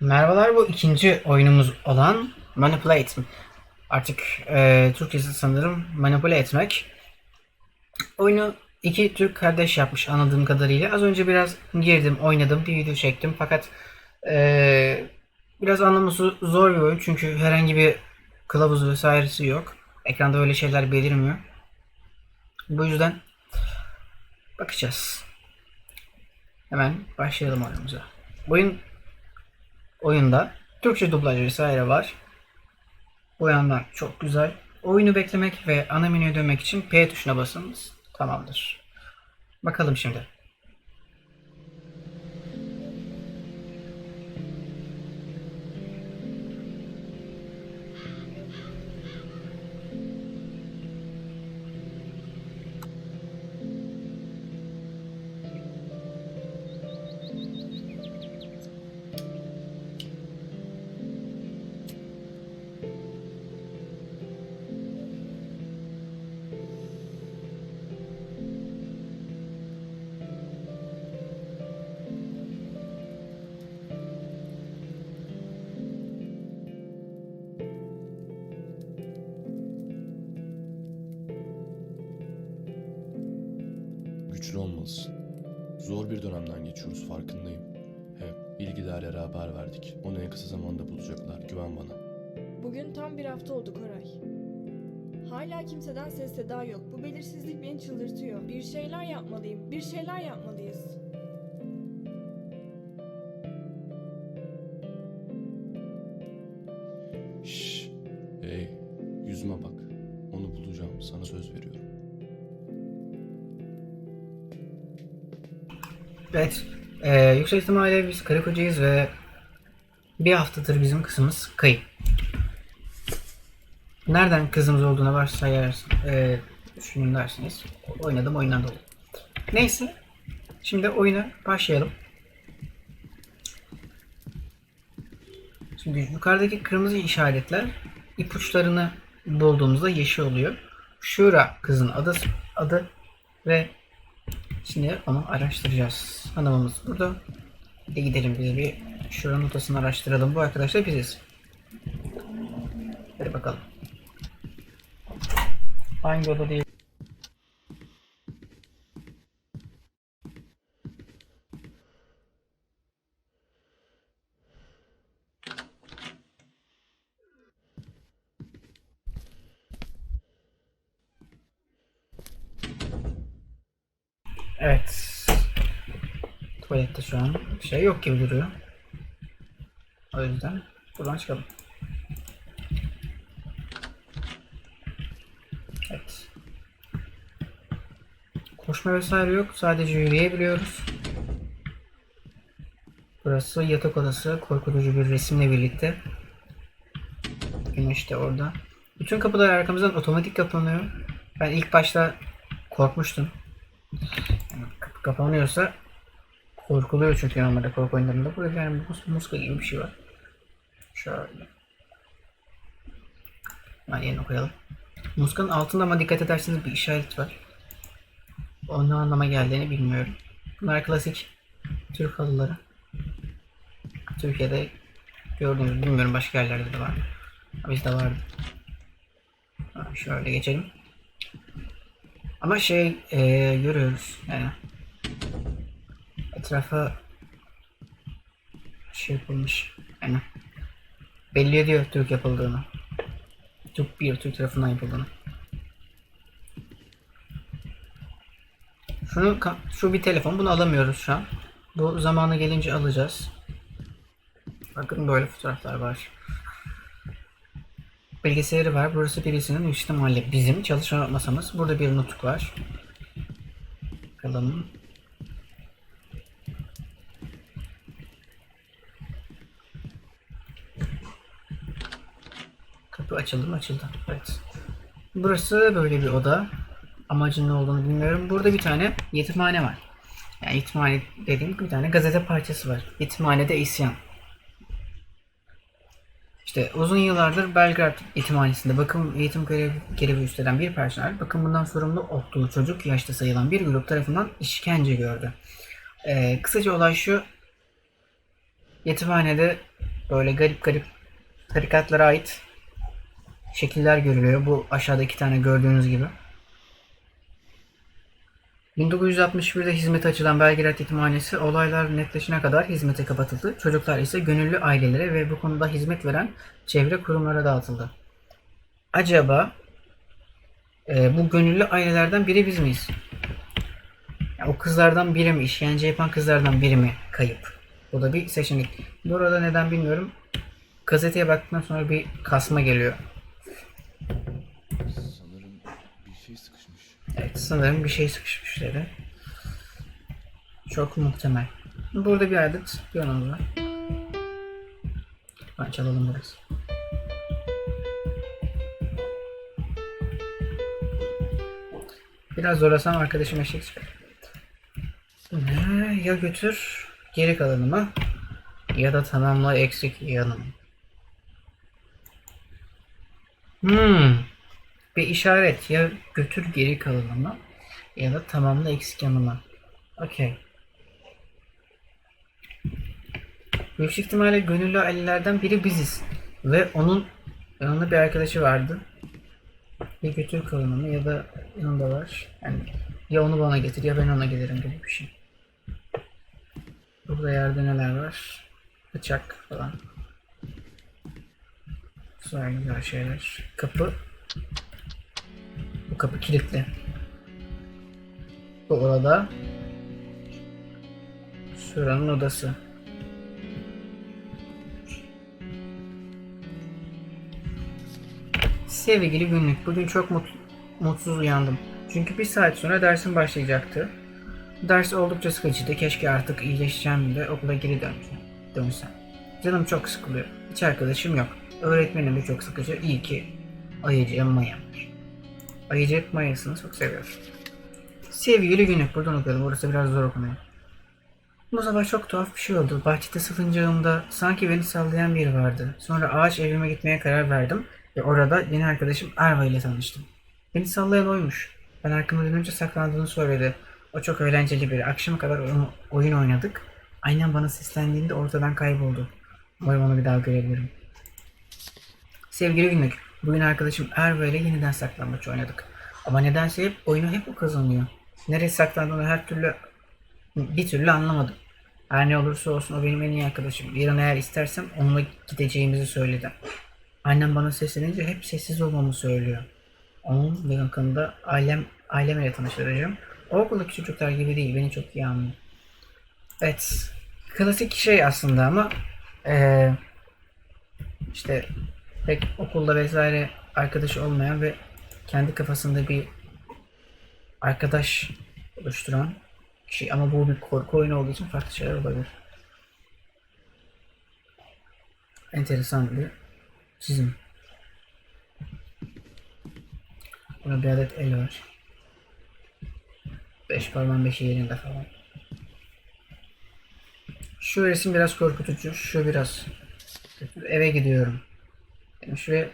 Merhabalar bu ikinci oyunumuz olan Manipulate. Artık e, Türkçesi sanırım manipüle etmek. Oyunu iki Türk kardeş yapmış anladığım kadarıyla. Az önce biraz girdim, oynadım, bir video çektim. Fakat e, biraz anlaması zor bir oyun çünkü herhangi bir kılavuzu vesairesi yok. Ekranda öyle şeyler belirmiyor. Bu yüzden bakacağız. Hemen başlayalım oyunumuza. Oyun oyunda Türkçe dublaj vesaire var. Bu yandan çok güzel. Oyunu beklemek ve ana menüye dönmek için P tuşuna basınız. Tamamdır. Bakalım şimdi. Bir dönemden geçiyoruz farkındayım. He, bilgidarlara haber verdik. Onu en kısa zamanda bulacaklar. Güven bana. Bugün tam bir hafta oldu Koray. Hala kimseden ses seda yok. Bu belirsizlik beni çıldırtıyor. Bir şeyler yapmalıyım. Bir şeyler yapmalıyız. Evet. e, yüksek ihtimalle biz karı kocayız ve bir haftadır bizim kızımız kayıp. Nereden kızımız olduğuna varsayarız, e, düşünün dersiniz. Oynadım oyundan dolayı. Neyse. Şimdi oyuna başlayalım. Şimdi yukarıdaki kırmızı işaretler ipuçlarını bulduğumuzda yeşil oluyor. Şura kızın adı, adı ve Şimdi onu araştıracağız. Hanımımız burada. Hadi gidelim biz bir şuranın notasını araştıralım. Bu arkadaşlar biziz. Hadi bakalım. Hangi oda değil? Evet. Tuvalette şu an bir şey yok gibi duruyor. O yüzden buradan çıkalım. Evet. Koşma vesaire yok. Sadece yürüyebiliyoruz. Burası yatak odası. Korkutucu bir resimle birlikte. Güneş de orada. Bütün kapılar arkamızdan otomatik kapanıyor. Ben ilk başta korkmuştum. Yani kapanıyorsa korkuluyor çünkü normalde korku oyunlarında. Burada yani mus muska gibi bir şey var. Şöyle. Hemen yerine koyalım. Muskanın altında ama dikkat ederseniz bir işaret var. O ne anlama geldiğini bilmiyorum. Bunlar klasik Türk halıları. Türkiye'de gördüğünüz bilmiyorum başka yerlerde de var. Bizde vardı. Şöyle geçelim. Ama şey eee, görüyoruz yani etrafa şey yapılmış yani belli ediyor Türk yapıldığını. Türk bir Türk tarafından yapıldığını. Şunu şu bir telefon bunu alamıyoruz şu an. Bu zamanı gelince alacağız. Bakın böyle fotoğraflar var. Bilgisayarı var. Burası birisinin üst ihtimalle bizim çalışma masamız. Burada bir nutuk var. Bakalım. Kapı açıldı mı? Açıldı. Evet. Burası böyle bir oda. Amacın ne olduğunu bilmiyorum. Burada bir tane yetimhane var. Yani yetimhane dediğim bir tane gazete parçası var. Yetimhanede isyan. İşte uzun yıllardır Belgrad Yetimhanesi'nde bakım eğitim görevi, görevi üstlenen bir personel bakımından sorumlu olduğu çocuk yaşta sayılan bir grup tarafından işkence gördü. Ee, kısaca olay şu. Yetimhanede Böyle garip garip tarikatlara ait şekiller görülüyor. Bu aşağıda iki tane gördüğünüz gibi. 1961'de hizmete açılan Belgrad Yetimhanesi olaylar netleşene kadar hizmete kapatıldı. Çocuklar ise gönüllü ailelere ve bu konuda hizmet veren çevre kurumlara dağıtıldı. Acaba e, bu gönüllü ailelerden biri biz miyiz? Ya o kızlardan biri mi, işkence yapan kızlardan biri mi kayıp? Bu da bir seçenek. Bu arada neden bilmiyorum. Gazeteye baktıktan sonra bir kasma geliyor. Sanırım bir şey sıkışmış. Evet sanırım bir şey sıkışmış dedi. Çok muhtemel. Burada bir adet piyonumuz var. Ben çalalım biraz. Zorlasam arkadaşım eşek çıkar. Ya götür geri kalanımı ya da tamamla eksik yanımı. Hmm. Bir işaret ya götür geri kalanımı ya da tamamla eksik yanıma. Okey. Büyük ihtimalle gönüllü ailelerden biri biziz. Ve onun yanında bir arkadaşı vardı. Ya götür kalanımı ya da yanında var. Yani ya onu bana getir ya ben ona gelirim gibi bir şey. Burada yerde neler var? Bıçak falan. Güzel şeyler. Kapı. Bu kapı kilitli. Bu orada. Şuranın odası. Sevgili günlük, bugün çok mut- mutsuz uyandım. Çünkü bir saat sonra dersim başlayacaktı. Ders oldukça sıkıcıydı. Keşke artık iyileşeceğim de okula geri dön dönsem. Canım çok sıkılıyor. Hiç arkadaşım yok. Öğretmenim de çok sıkıcı. İyi ki ayıcığım Maya. Ayıcık Maya'sını çok seviyorum. Sevgili günlük, buradan okuyalım. Burası biraz zor okunuyor. Bu sabah çok tuhaf bir şey oldu. Bahçede sıkıncağımda sanki beni sallayan biri vardı. Sonra ağaç evime gitmeye karar verdim ve orada yeni arkadaşım Erva ile tanıştım. Beni sallayan oymuş. Ben arkamı dönünce saklandığını söyledi. O çok eğlenceli biri. Akşama kadar oyun, oyun oynadık. Aynen bana seslendiğinde ortadan kayboldu. Umarım onu bir daha görebilirim. Sevgili günlük, bugün arkadaşım Erva ile yeniden saklambaç oynadık. Ama nedense hep oyunu hep o kazanıyor. Nereye saklandığını her türlü bir türlü anlamadım. Her ne olursa olsun o benim en iyi arkadaşım. An eğer istersem onunla gideceğimizi söyledi. Annem bana seslenince hep sessiz olmamı söylüyor. Onun yakında ailem ailemle tanıştıracağım. O okuldaki çocuklar gibi değil. Beni çok iyi anlıyor. Evet. Klasik şey aslında ama eee, işte pek okulda vesaire arkadaşı olmayan ve kendi kafasında bir arkadaş oluşturan kişi ama bu bir korku oyunu olduğu için farklı şeyler olabilir. Enteresan bir çizim. Burada bir adet el var. Beş parmağın beşi yerinde falan. Şu resim biraz korkutucu. Şu biraz. Eve gidiyorum. Yani şuraya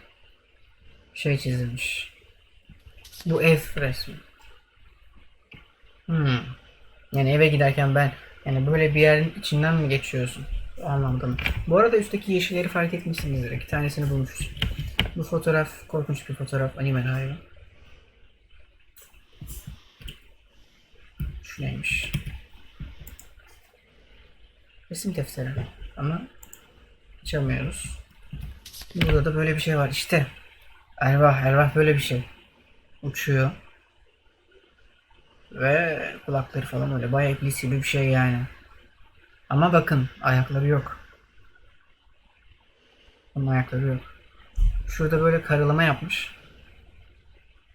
şey çizilmiş. Bu ev resmi. Hmm. Yani eve giderken ben yani böyle bir yerin içinden mi geçiyorsun? Mı? Bu arada üstteki yeşilleri fark etmişsinizdir. İki tanesini bulmuşuz. Bu fotoğraf korkunç bir fotoğraf. Anime galiba. Şu neymiş? Resim defteri. Ama açamıyoruz. Burada da böyle bir şey var. İşte. Ervah, ervah böyle bir şey. Uçuyor. Ve kulakları falan öyle. Bayağı iblis gibi bir şey yani. Ama bakın ayakları yok. Onun ayakları yok. Şurada böyle karalama yapmış.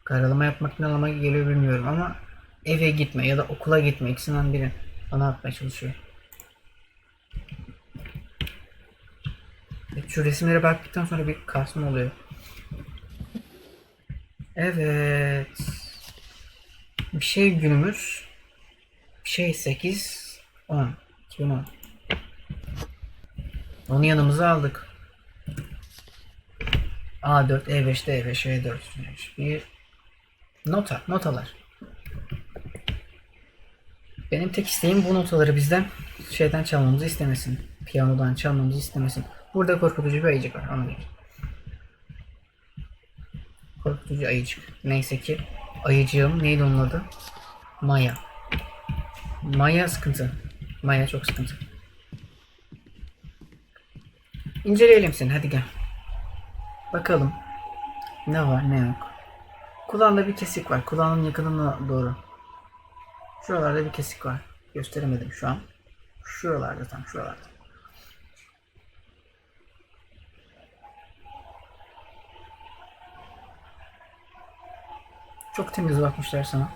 Karalama yapmak ne anlama geliyor bilmiyorum ama eve gitme ya da okula gitme ikisinden biri bana atmaya çalışıyor. Şu resimlere baktıktan sonra bir kasma oluyor. Evet. Bir şey günümüz. Bir şey 8 10 2010. Onu yanımıza aldık. A4, E5'te E5, E4, bir nota, notalar. Benim tek isteğim bu notaları bizden şeyden çalmamızı istemesin. piyanodan çalmamızı istemesin. Burada korkutucu bir ayıcık var. Onu değil. Korkutucu ayıcık. Neyse ki ayıcığım neydi onun adı? Maya. Maya sıkıntı. Maya çok sıkıntı. İnceleyelim seni hadi gel. Bakalım. Ne var ne yok. Kulağında bir kesik var. Kulağının yakınına doğru. Şuralarda bir kesik var. Gösteremedim şu an. Şuralarda tam şuralarda. Çok temiz bakmışlar sana.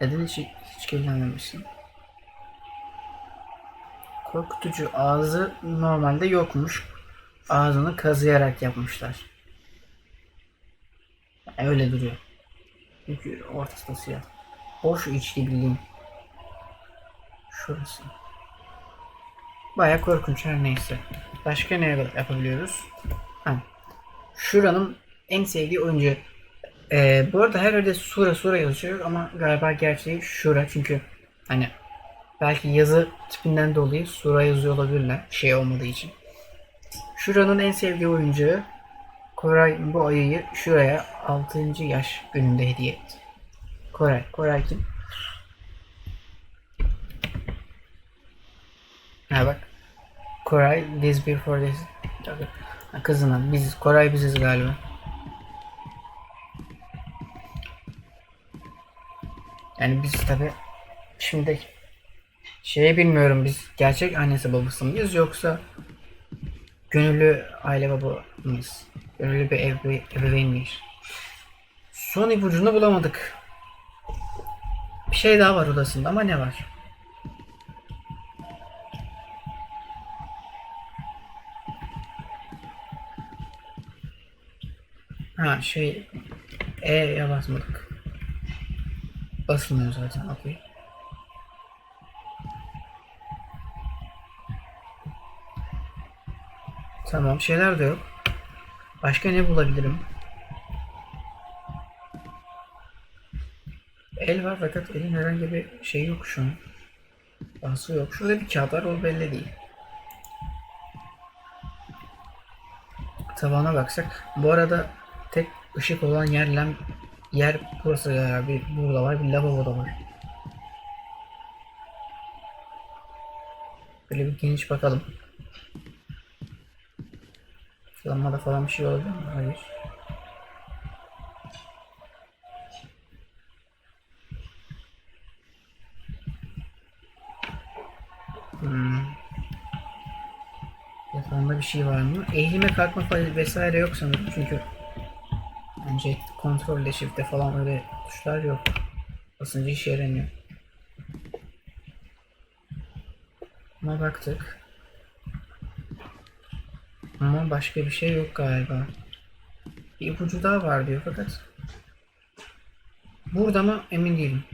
Neden hiç, hiç kirlenmemişsin? Korkutucu ağzı normalde yokmuş. Ağzını kazıyarak yapmışlar. Yani öyle duruyor. Çünkü ortası da siyah. Boş içki bildiğin. Şurası. Baya korkunç her neyse. Başka ne yapabiliyoruz? Ha. Şuranın en sevdiği oyuncu. Ee, bu arada her yerde Sura Sura yazıyor ama galiba gerçeği Şura çünkü hani belki yazı tipinden dolayı Sura yazıyor olabilirler şey olmadığı için. Şura'nın en sevdiği oyuncu Koray bu ayıyı Şura'ya 6. yaş gününde hediye etti. Koray. Koray kim? Ha bak. Koray this before this. Kızına biz Koray biziz galiba. Yani biz tabi şimdi şeyi bilmiyorum biz gerçek annesi babası mıyız yoksa gönüllü aile baba mıyız? Gönüllü bir ev, ebeveyn miyiz? Son ipucunu bulamadık. Bir şey daha var odasında ama ne var? Ha şey E'ye basmadık. Basılmıyor zaten. Okey. Tamam şeyler de yok. Başka ne bulabilirim? El var fakat elin herhangi bir şey yok şu an. Bası yok. Şurada bir kağıt var o belli değil. Tavana baksak. Bu arada tek ışık olan yer lam yer burası galiba. Bir burada var bir lavabo da var. Böyle bir geniş bakalım. Lambada falan bir şey oldu mu? Hayır. Hmm. Yatağında bir şey var mı? Eğilme kalkma vesaire yok sanırım çünkü Bence kontrolle shift'te falan öyle tuşlar yok. Basınca işe yaramıyor. Ama baktık. Ama başka bir şey yok galiba. Bir ipucu daha var diyor fakat. Burada mı emin değilim.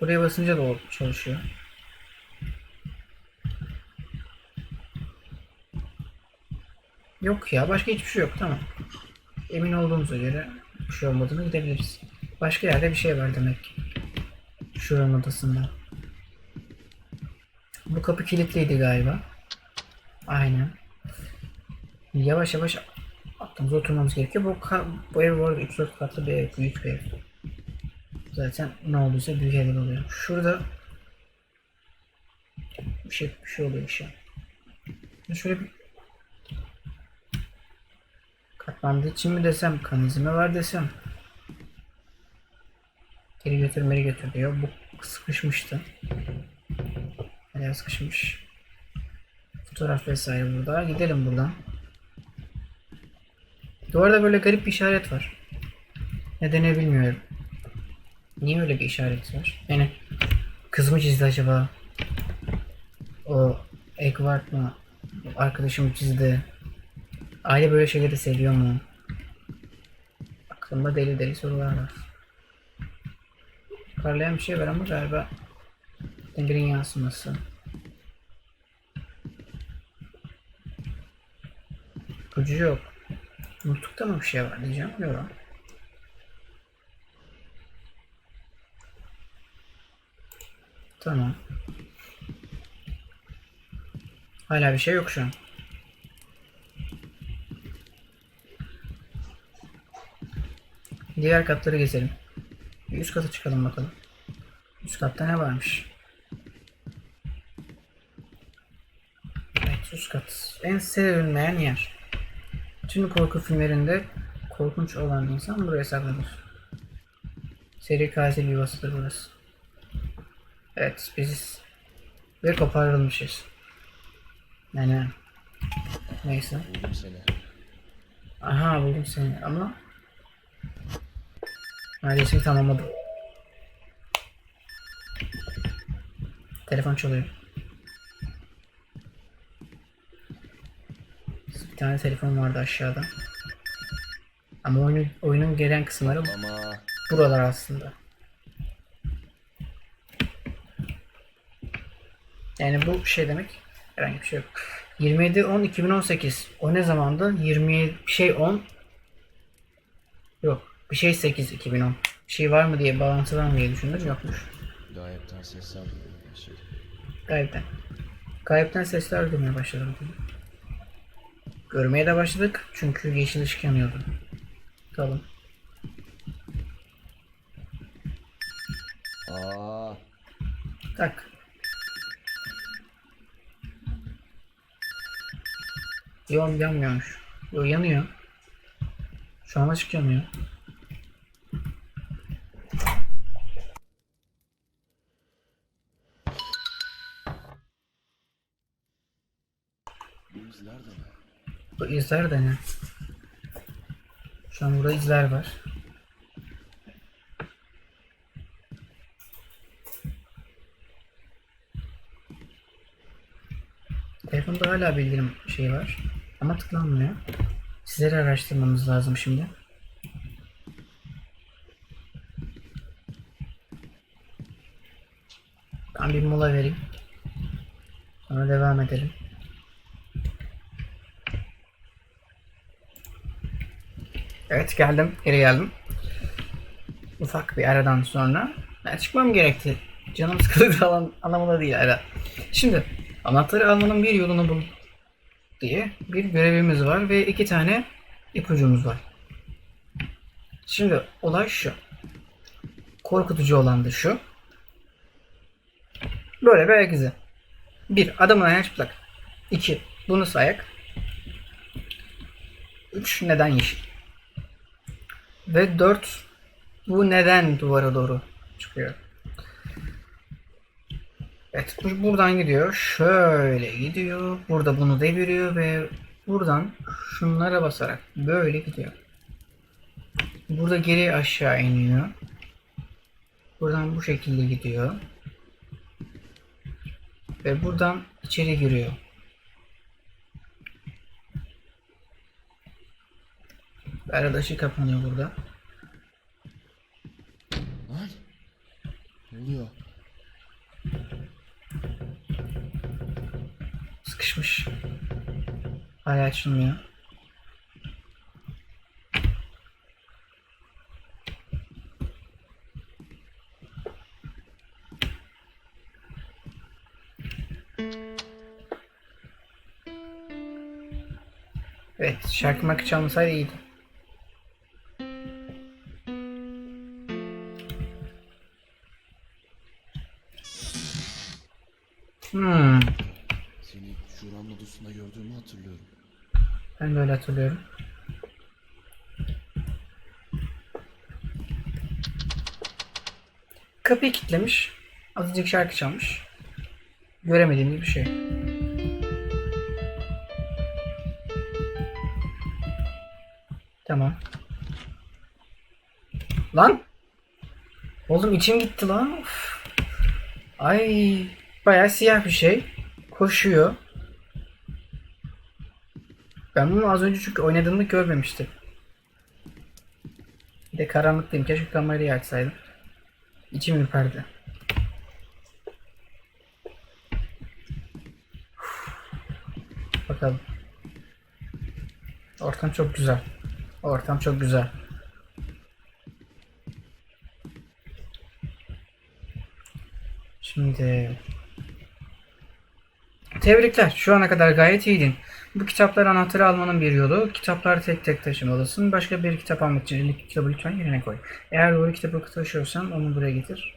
Buraya basınca da çalışıyor. Yok ya başka hiçbir şey yok tamam. Emin olduğumuza göre bir şey olmadığını gidebiliriz. Başka yerde bir şey var demek. Şuranın odasında. Bu kapı kilitliydi galiba. Aynen. Yavaş yavaş aklımıza oturmamız gerekiyor. Bu, bu ev bu arada 3-4 katlı bir ev. Büyük bir ev. Zaten ne olduysa büyük evler oluyor. Şurada bir şey, bir şey oluyor şu an. Şöyle bir Katlandığı için mi desem, kan izi mi var desem. Geri götür, geri götür diyor. Bu sıkışmıştı. Hala sıkışmış. Fotoğraf vesaire burada. Gidelim buradan. Duvarda böyle garip bir işaret var. Nedeni bilmiyorum. Niye öyle bir işaret var? Yani kız mı çizdi acaba? O Egwart mı? Arkadaşım çizdi. Aile böyle şeyleri seviyor mu? Aklımda deli deli sorular var. Parlayan bir şey var ama galiba demirin yansıması. Ucu yok. Mutlulukta mı bir şey var diyeceğim. Yok. Tamam. Hala bir şey yok şu an. Diğer katları gezelim. Üst kata çıkalım bakalım. Üst katta ne varmış? Evet üst kat. En sevilmeyen yer. Tüm korku filmlerinde korkunç olan insan buraya saklanır. Seri katil yuvasıdır burası. Evet biziz. Ve koparılmışız. Yani neyse. Aha buldum seni ama neredeyse tamamladım. Telefon çalıyor. Bir tane telefon vardı aşağıda. Ama oyunun, oyunun gelen kısımları Ama buralar aslında. Yani bu şey demek herhangi bir şey yok. 27 10 2018. O ne zamandı? 27 bir şey 10 Yok. Bir şey 8 2010. Bir şey var mı diye bağlantı var mı diye düşündüm yokmuş. gayipten sesler duymaya başladım. Gayipten. Gayipten sesler duymaya başladım. Görmeye de başladık çünkü yeşil ışık yanıyordu. Bakalım. Aa, Tak. Yok yanmıyormuş. Yok yanıyor. Şu an açık yanıyor. Bu izler de ne? Şu an burada izler var. Telefonda hala bildirim şey var. Ama tıklanmıyor. Sizleri araştırmamız lazım şimdi. Ben bir mola vereyim. Sonra devam edelim. Evet geldim. Geri geldim. Ufak bir aradan sonra ben çıkmam gerekti. Canım sıkıldı falan anlamında değil ara. Şimdi anahtarı almanın bir yolunu bul diye bir görevimiz var ve iki tane ipucumuz var. Şimdi olay şu. Korkutucu olan da şu. Böyle bir ayak izi. Bir, adamın ayağı çıplak. İki, bunu ayak. Üç, neden yeşil? Ve 4 bu neden duvara doğru çıkıyor. Evet bu buradan gidiyor. Şöyle gidiyor. Burada bunu deviriyor ve buradan şunlara basarak böyle gidiyor. Burada geri aşağı iniyor. Buradan bu şekilde gidiyor. Ve buradan içeri giriyor. Arada ışık kapanıyor burada. Lan! Ne oluyor? Sıkışmış. Hala açılmıyor. Evet, şarkı makı çalmasaydı iyiydi. Hatırlıyorum. Ben de öyle hatırlıyorum. Kapıyı kilitlemiş. Azıcık şarkı çalmış. Göremediğim bir şey. Tamam. Lan! Oğlum içim gitti lan. Uf. Ay bayağı siyah bir şey. Koşuyor. Ben bunu az önce çünkü oynadığımda görmemiştim. Bir de karanlıktayım. Keşke kamerayı açsaydım. İçim ürperdi. Bakalım. Ortam çok güzel. Ortam çok güzel. Şimdi Tebrikler. Şu ana kadar gayet iyiydin. Bu kitapları anahtarı almanın bir yolu. Kitapları tek tek taşımalısın. Başka bir kitap almak için elindeki kitabı lütfen yerine koy. Eğer doğru kitabı taşıyorsan onu buraya getir.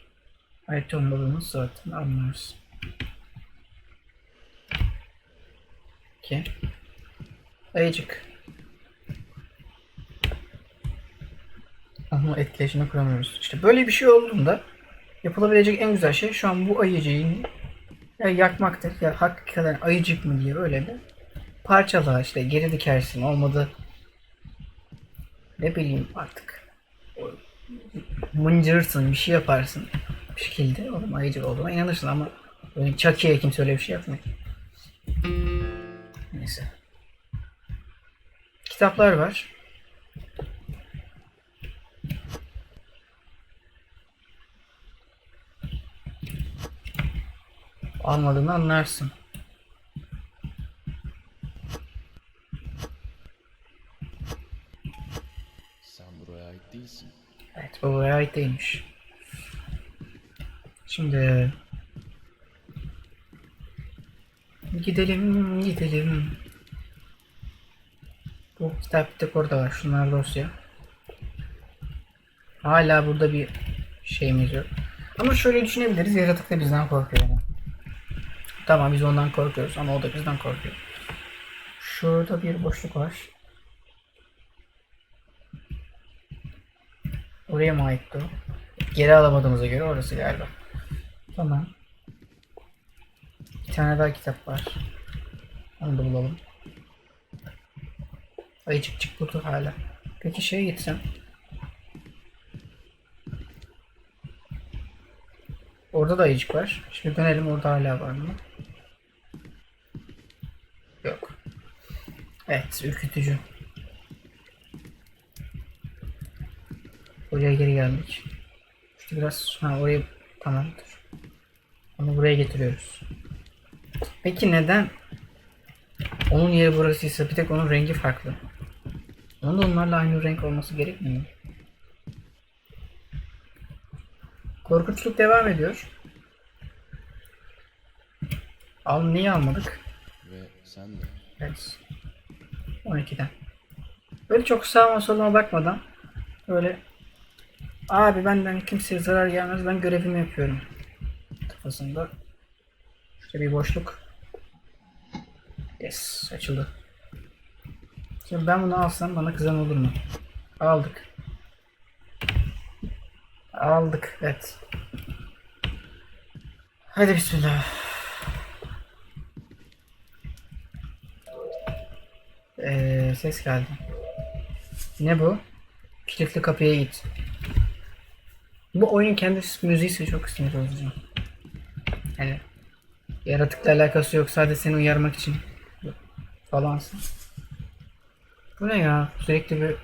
Ayette olmadığını zaten anlarsın. Ki. Ayıcık. Ama etkileşimi kuramıyoruz. İşte böyle bir şey olduğunda yapılabilecek en güzel şey şu an bu ayıcığı ya yakmaktır ya hakikaten ayıcık mı diye böyle bir parçala işte geri dikersin olmadı ne bileyim artık mıncırırsın bir şey yaparsın bir şekilde oğlum ayıcık olduğuna inanırsın ama böyle çakıya kimse öyle bir şey yapmıyor. Neyse. Kitaplar var. Almadığını anlarsın. Sen buraya ait değilsin. Buraya ait değilmiş. Şimdi gidelim gidelim. Bu kitap bir tek orada var. Şunlar dosya. Hala burada bir şeyimiz yok. Ama şöyle düşünebiliriz. Yaratık da bizden korkuyor. Tamam biz ondan korkuyoruz ama o da bizden korkuyor. Şurada bir boşluk var. Oraya mı aitti o? Geri alamadığımıza göre orası galiba. Tamam. Bir tane daha kitap var. Onu da bulalım. Ayıcık çık burada hala. Peki şeye gitsem. Orada da ayıcık var. Şimdi dönelim orada hala var mı? Yok. Evet ürkütücü. Oraya geri geldik. İşte biraz ha oraya tamamdır. Onu buraya getiriyoruz. Peki neden? Onun yeri burasıysa bir tek onun rengi farklı. Onun da onlarla aynı renk olması gerekmiyor mu? Korkunçluk devam ediyor. Al niye almadık? Ve sen de. Evet. 12'den. Böyle çok sağıma soluma bakmadan böyle abi benden kimseye zarar gelmez ben görevimi yapıyorum kafasında. İşte bir boşluk. Yes açıldı. Şimdi ben bunu alsam bana kızan olur mu? Aldık. Aldık evet. Hadi bismillah. Ee, ses geldi. Ne bu? Kilitli kapıya git. Bu oyun kendi müziği çok sinir bozucu. Yani yaratıkla alakası yok sadece seni uyarmak için falansın. Bu ne ya? Sürekli bir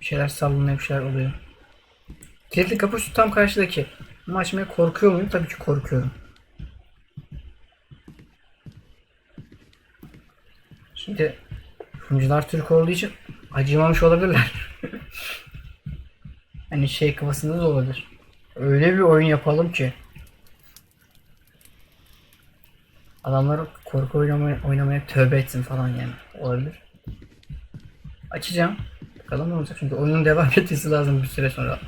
şeyler sallanıyor, bir şeyler oluyor. Kilitli kapı şu tam karşıdaki. Ama açmaya korkuyor muyum? Tabii ki korkuyorum. Şimdi Yapımcılar Türk olduğu için acımamış olabilirler. hani şey kafasında da olabilir. Öyle bir oyun yapalım ki adamlar korku oynamaya, oynamaya tövbe etsin falan yani. Olabilir. Açacağım. Bakalım ne olacak çünkü oyunun devam etmesi lazım bir süre sonra.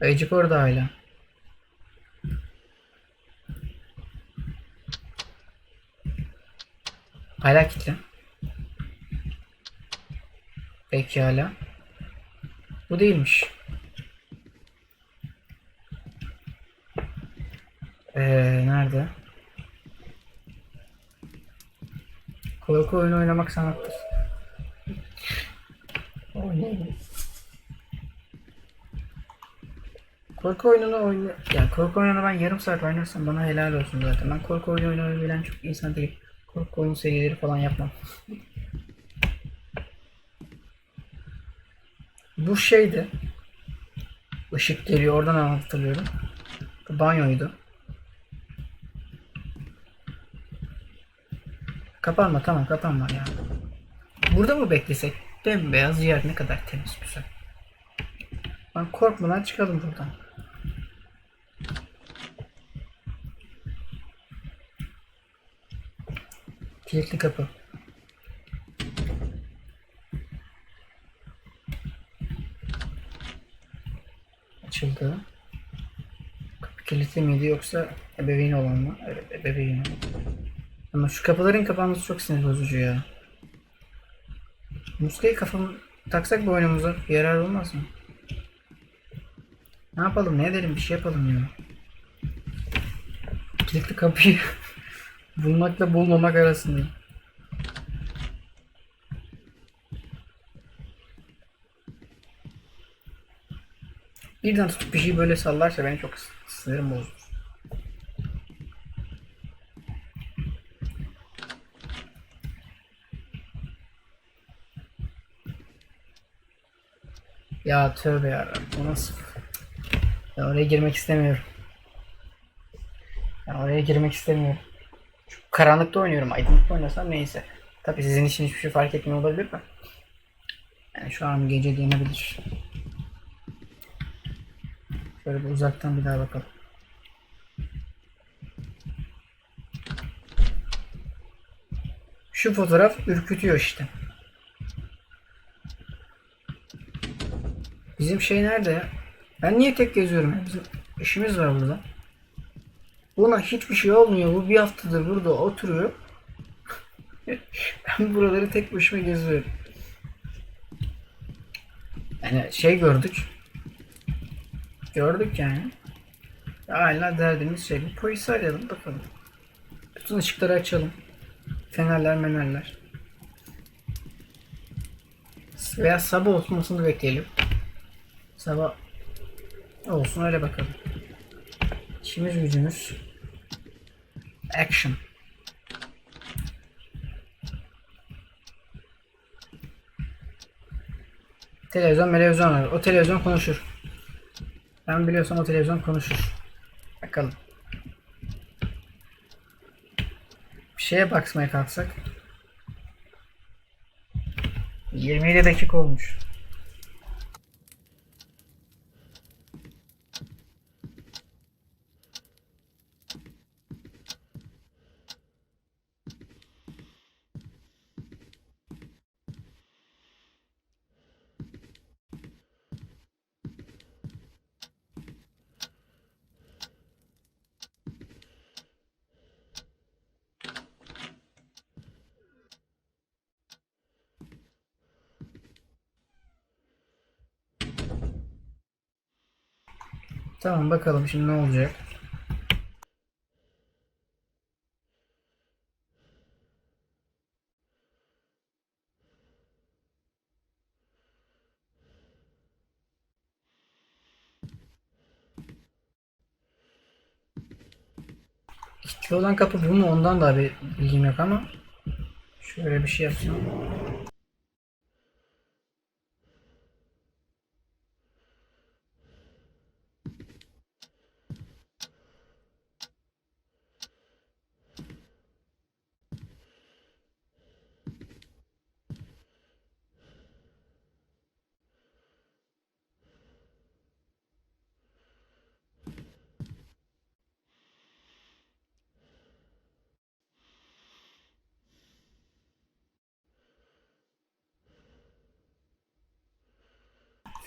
Ayıcık orada hala. Hala kilitli. Pekala. Bu değilmiş. Ee, nerede? Korku oyunu oynamak sanattır. Oynayalım. Korku oyununu oyna... Ya korku oyununu ben yarım saat oynarsam bana helal olsun zaten. Ben korku oyunu oynamayı bilen çok insan değil. Korku oyun serileri falan yapmam. Bu şeydi. Işık geliyor oradan hatırlıyorum. Bu banyoydu. Kapanma tamam kapanma ya. Burada mı beklesek? Bembeyaz yer ne kadar temiz güzel. Ben korkmadan çıkalım buradan. Kilitli kapı. Açıldı. Kilitli miydi yoksa ebeveyn olan mı? Evet ebeveyn. Ama şu kapıların kapanması çok sinir bozucu ya. Muskayı kafamı taksak bu oyunumuza yarar olmaz mı? Ne yapalım ne edelim bir şey yapalım ya. Kilitli kapıyı bulmakla bulmamak arasında. Birden tutup bir şey böyle sallarsa beni çok sinirim bozulur. Ya tövbe yarabbim o nasıl? Ya oraya girmek istemiyorum. Ya oraya girmek istemiyorum. Şu karanlıkta oynuyorum. Aydınlıkta oynasam neyse. Tabii sizin için hiçbir şey fark etmiyor olabilir mi? Yani şu an gece denebilir. Şöyle bir uzaktan bir daha bakalım. Şu fotoğraf ürkütüyor işte. Bizim şey nerede ya? Ben niye tek geziyorum? Bizim işimiz var burada. Buna hiçbir şey olmuyor. Bu bir haftadır burada oturuyor. ben buraları tek başıma geziyorum. Yani şey gördük. Gördük yani. Hala derdimiz şey. Bir polisi arayalım bakalım. Bütün ışıkları açalım. Fenerler menerler. Veya sabah olmasını bekleyelim. Sabah olsun öyle bakalım. İşimiz gücümüz. Action. Televizyon televizyon var. O televizyon konuşur. Ben biliyorsam o televizyon konuşur. Bakalım. Bir şeye bakmaya kalksak. 27 dakika olmuş. Tamam bakalım şimdi ne olacak. Kilitli olan kapı bu mu? Ondan da bir bilgim yok ama şöyle bir şey yapsam.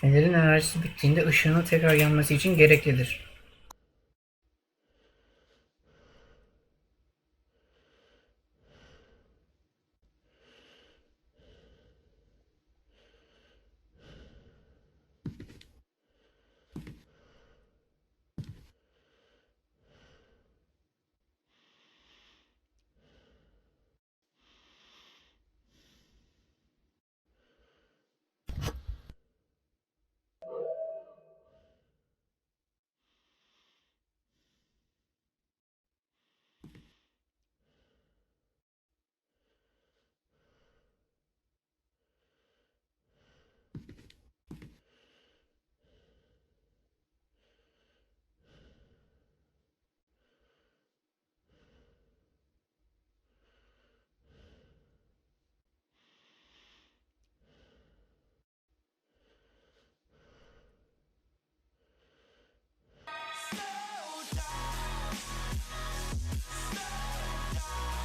Fenerin enerjisi bittiğinde ışığının tekrar yanması için gereklidir.